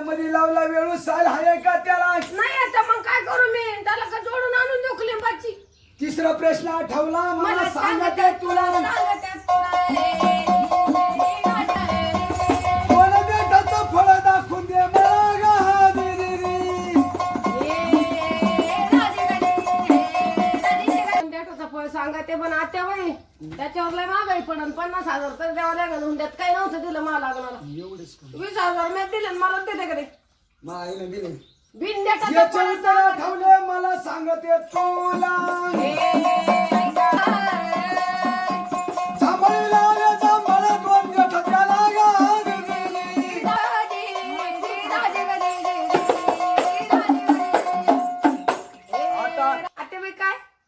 मध्ये लावला वेळू साल आहे का त्याला? नाही आता मग काय करू मी? त्याला का जोडून आणून देऊ लिंबाची तिसरा प्रश्न आठवला मला सांगते सांगते तुला. सांगते फळ सांगा ते पण आत्या बाई. त्याच्यावर लय महागाई पडन. पन्नास हजार तर द्यावं लागेल. हुंड्यात काही नव्हतं दिलं मला लागणार. एवढंच का? वीस हजार मी दिले मला देते कडे मा आईने दिले. बिन मला सांगते तुला.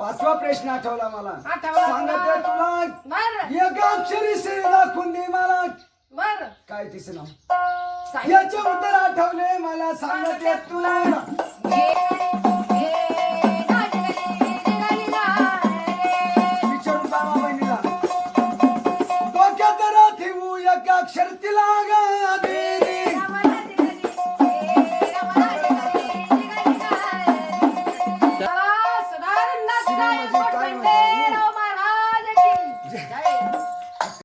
पाचवा प्रश्न आठवला मला. सांगत सांगते तुला. एक अक्षरी श्री दाखवून दे मला बर. काय तिचं नाव? साहित्य याचे उत्तर आठवले मला सांगते तुला. विचारून बाबा बहिणीला. डोक्यात राखीव एक अक्षर तिला गा.